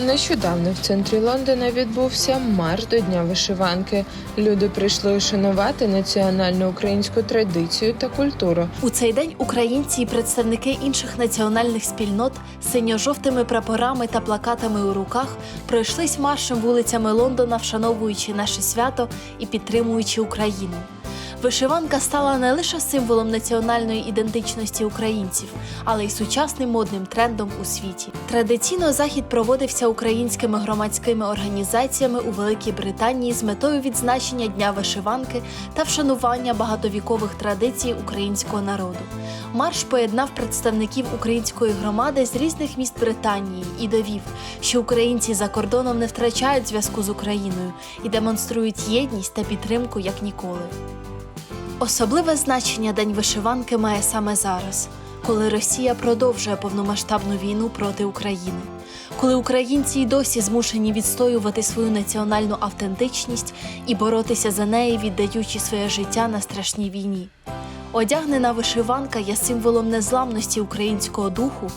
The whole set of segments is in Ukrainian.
Нещодавно в центрі Лондона відбувся марш до Дня вишиванки. Люди прийшли ушанувати національну українську традицію та культуру. У цей день українці і представники інших національних спільнот синьо-жовтими прапорами та плакатами у руках пройшлись маршем вулицями Лондона, вшановуючи наше свято і підтримуючи Україну. Вишиванка стала не лише символом національної ідентичності українців, але й сучасним модним трендом у світі. Традиційно захід проводився українськими громадськими організаціями у Великій Британії з метою відзначення Дня вишиванки та вшанування багатовікових традицій українського народу. Марш поєднав представників української громади з різних міст Британії і довів, що українці за кордоном не втрачають зв'язку з Україною і демонструють єдність та підтримку як ніколи. Особливе значення День вишиванки має саме зараз, коли Росія продовжує повномасштабну війну проти України, коли українці й досі змушені відстоювати свою національну автентичність і боротися за неї, віддаючи своє життя на страшній війні. Одягнена вишиванка є символом незламності українського духу,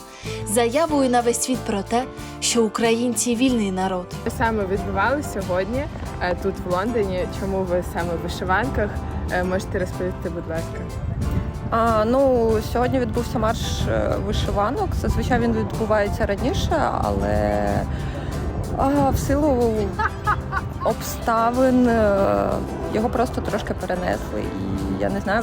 заявою на весь світ про те, що українці вільний народ. Саме відбували сьогодні е, тут в Лондоні? Чому ви саме в вишиванках? Е, Можете розповісти, будь ласка. А, ну, сьогодні відбувся марш е, вишиванок. Зазвичай він відбувається раніше, але а, в силу обставин е, його просто трошки перенесли. І я не знаю,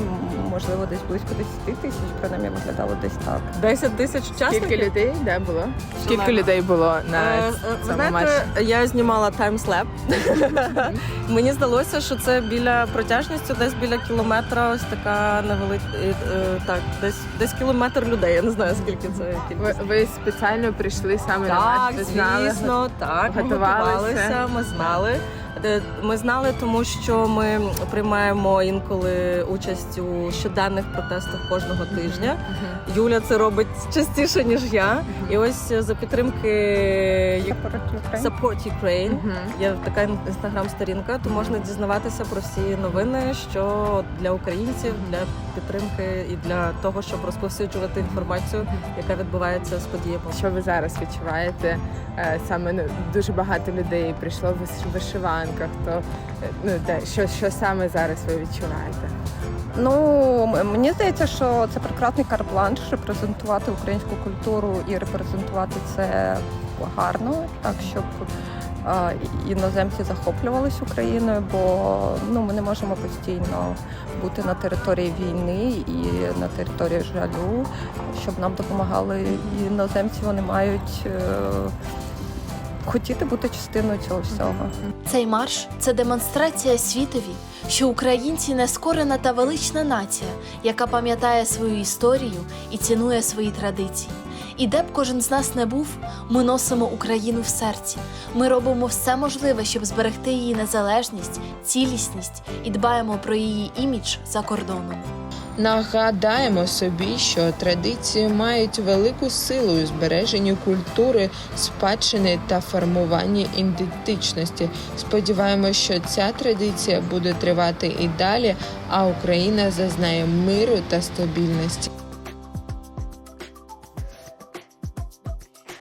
можливо, десь близько 10 тисяч, принаймні виглядало десь так. 10 тисяч учасників. Скільки людей де було? Скільки людей було на Е, е, Ви цьому знаєте, я знімала таймслеп. Мені здалося, що це біля протяжністю, десь біля кілометра, ось така невелика, так, десь десь кілометр людей. Я не знаю, скільки це Ви, кількість. ви спеціально прийшли саме на Так? Ви знали? звісно, так. Готувалися, ми знали. Де- Ми знали, тому що ми приймаємо інколи участь у щоденних протестах кожного тижня. Юля це робить частіше ніж я. І ось за підтримки Support Ukraine. Є така інстаграм-сторінка, то можна дізнаватися про всі новини, що для українців, для підтримки і для того, щоб розповсюджувати інформацію, яка відбувається з подіями. Що ви зараз відчуваєте? Е, Саме дуже багато людей прийшло в виш- То е, ну де що, що саме зараз ви відчуваєте? Ну, мені здається, що це прекрасний карпланш репрезентувати українську культуру і репрезентувати це гарно, так щоб а, іноземці захоплювались Україною, бо ну ми не можемо постійно бути на території війни і на території жалю, щоб нам допомагали іноземці. Вони мають е, хотіти бути частиною цього всього. Цей марш це демонстрація світові, що українці нескорена та велична нація, яка пам'ятає свою історію і цінує свої традиції. І де б кожен з нас не був, ми носимо Україну в серці. Ми робимо все можливе, щоб зберегти її незалежність, цілісність і дбаємо про її імідж за кордоном. Нагадаємо собі, що традиції мають велику силу у збереженні культури, спадщини та формуванні ідентичності. Сподіваємось, що ця традиція буде тривати і далі, а Україна зазнає миру та стабільності.